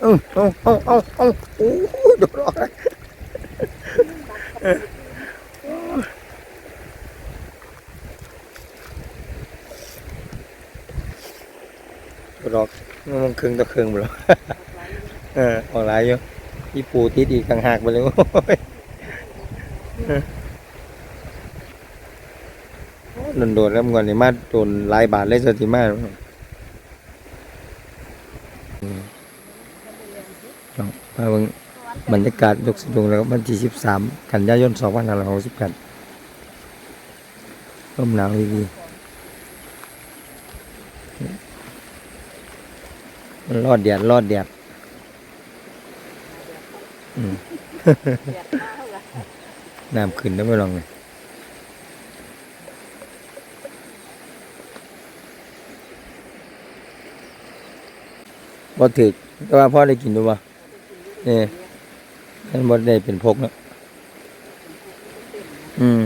เออเอาเอาเอาเอาโอ้ยโดดออกเลยโดดอกมันครึ่งต่อครึ่งไปแล้วเออออกหลายอยู่พี่ปูติดอีกต่างหากไปเลยโดนโดนแล้วมันก่อนนี่มาโดนลายบาทเลยสติมาอืม เอาพาเบิ่งบรรยากาศยกสะดุงแล้ววันที่สิบสามกันยายนสองพันห้าร้อยหกสิบแปดร่มหนาวดีๆมันรอดแดดรอดแดดน้ำขึ้นได้ไม่ลองเลยบ่ถึกแต่ว่าพ่อได้กินดูบ่ เนี่ยนั่นบ่ได้เป็นพกเนาะอืม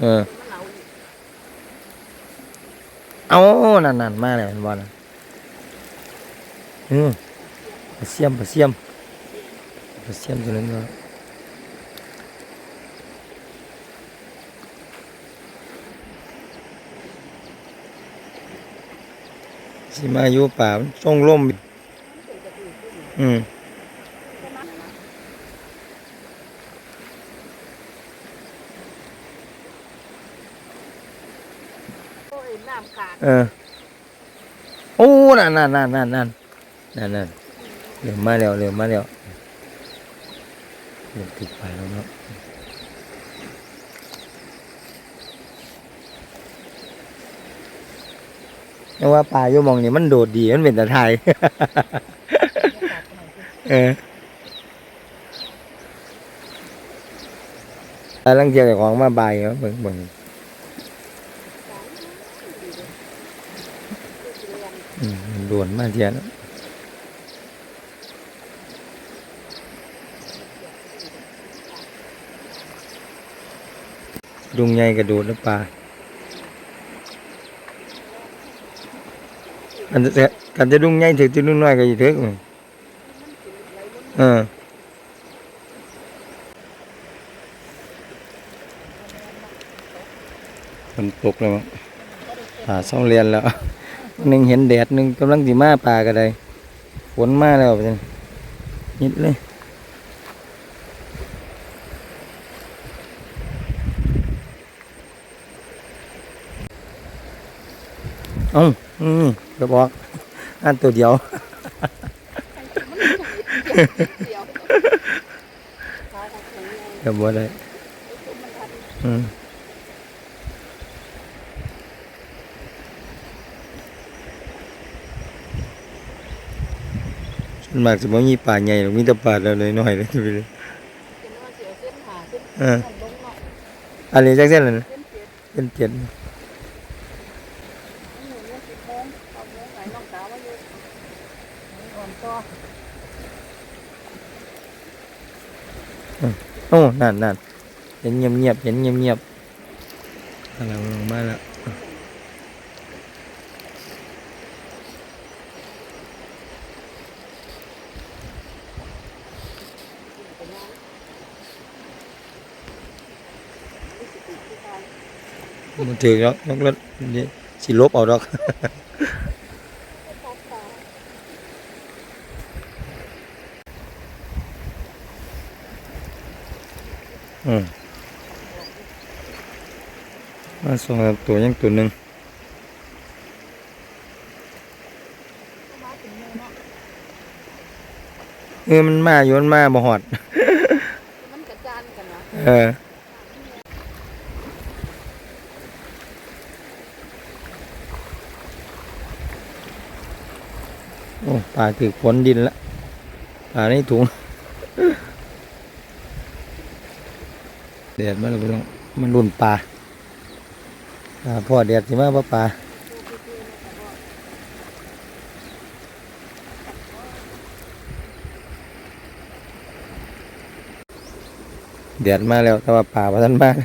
เออเอานั่นนั่นมาแล้วเห็นบ่น่ะอืมเสียมเสียมเสียมตัวนั้นเนาะ สิมาอยู่ป่ามันต้องล่ม อืมโอ้ยน้ำขาดเออ โอ้ นั่นนั่นนั่นนั่นนั่นนั่นนั่นเร็วมาแล้วเร็วมาแล้วเร็วติดไปแล้วเนาะ แต่ว่าป่าอยู่มองนี่มันโดดดีมันเป็นตะไทยเออแล้วลังเทียกับของมาใบเนาะเบิ่งเบิ่งด่วนมากเทียนดุงใหญ่กระโดดแล้วปลา อันจะกันจะดุ้งใหญ่ถึงจะดุ้งน้อยก็อยู่ถึงเออฝนตกแล้วมั้งป่าเศร้าเรียนแล้วหนึ่งเห็นแดดหนึ่งกำลังสีมาป่าก็ได้ฝนมาแล้วเป็นนิดเลย เอ้าอืมก็บอกอันตัวเดียวเดียวขาของผมไงก็บ่ได้อืมส่วนมากจะบ่มีป่าใหญ่หรอกมีแต่ป่าเล็กๆน้อยๆเลยไปเลยเป็นว่าเสียเส้นหาเส้นเออนั่นลงเนาะอันนี้จักเส้นเลยนะเส้นเจ็ดเป็นเจ็ด มันหนูเนี่ยสิบโมงเอาโมงไหนน้องสาวมาอยู่ อนต่อโอ้นั่นนั่นเห็นเงียบเงียบเห็นเงียบเงียบๆกำลังลงมาแล้วมันถือแล้วนกรถนี่สิลบเอาดอก อืมมาสองตัวยังตัวหนึ่งเออมันมาอยู่มันมาบ่หอด มันกระจานกันเนะเออโอ้ปลาถือขนดินละปลาในถุง แดดมาแล้วพี่น้องมันรุ่นปลาพ่อแดดสิมาบ่ปลาแดดมาแล้วแต่ว่าป่าพันมาก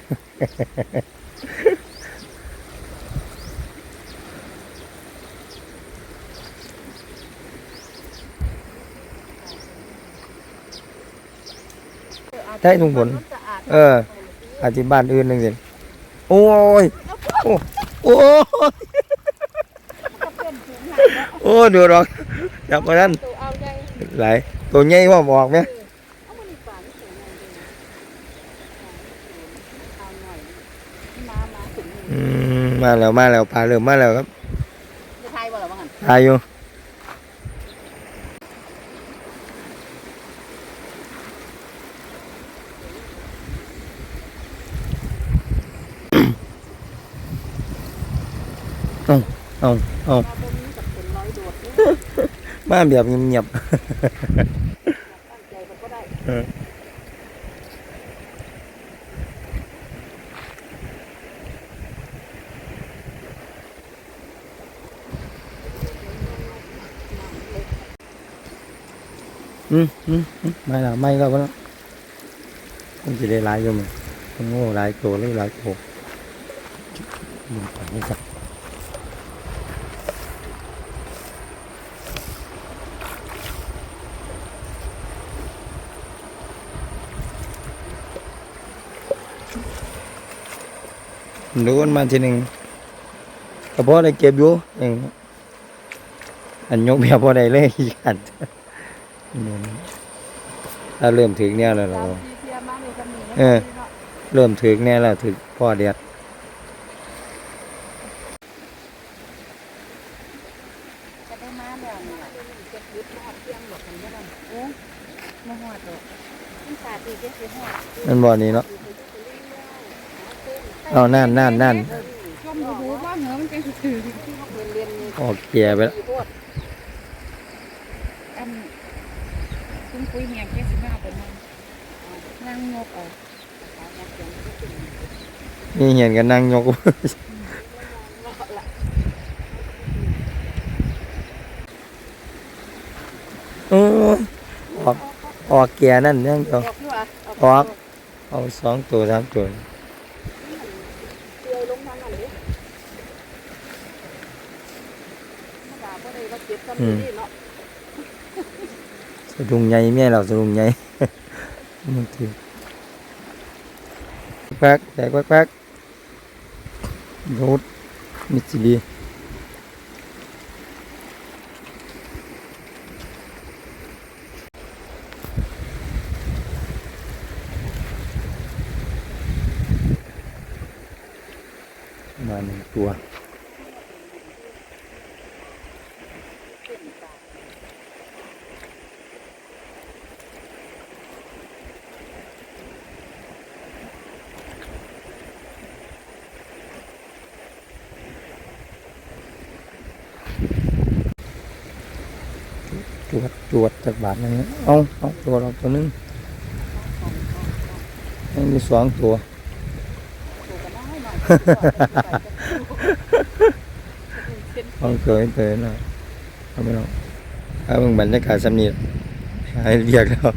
ได้ลุงผนเออ อาจจะบ้านอื่นหนึ่งสิโอ้ย โอ้โอ้ยโอ้ดูดอกจับมานั่นไหลตัวใหญ่ว่าบอกไหมมาแล้วมาแล้วปลาเริ่มมาแล้วครับทายอยู่ เอาเอาเอามาบ่มีกับเป็นร้อยโดดนี่มาแบบเงียบตั้งใจมันก็ได้ๆเอออืมอืมอืมไม่ละไม่ก็แล้วมันจะได้หลายอยู่มั้ยมันโง่หลายตัวหรือหลายตัวมันไปไม่สัก ดูกันมาทีหนึ่งก็พอได้เก็บอยู่เองอันยกแบบพอได้เลยอีกอันถ้าเริ่มถึงเนี่ยแล้วเราตามที่เทียมมานี่ก็มีนะเออ เริ่มถึงเนี่ยแล้วถึงพ่อเดียดจะได้มาแล้วนี่ล่ะเก็บยึดหอดเที่ยงบอกกันบ่ได้โอ้มาหอดดอกมันขาดอีกเก็บสิหอดมันบ่อนี้เนาะ เอานั่นนั่นนั่นชมหูว่าเหงือมันจะถือที่เขาเรียนโออกเกียร์ไปแล้วอันคุณคุยเมียแค่สิบห้าเป็นนั่งนั่งงกเอานี่เห็นกันนั่งยกออกออกเกียร์นั่นยังเดียวออกที่ว่าออกเอาสองตัวสามตัว เตือยลงทางนั้นเลยมาด่าบ่ได้ ว่าเก็บซ้ำนี่เนาะสะดุงใหญ่แม่เราสะดุงใหญ่มันถือแป๊กแตกแป๊กๆรูดมิสซิลีมาหนึ่งตัว ตรวจจากบาทนึงนะเอาเอาตัวเราตัวนึงยังมีสองตัวห้อยหน่อยเอาเกินเกินะเอาไม่เอาเอาเบิ่งบรรยากาศสำนีหายเรียกแล้ว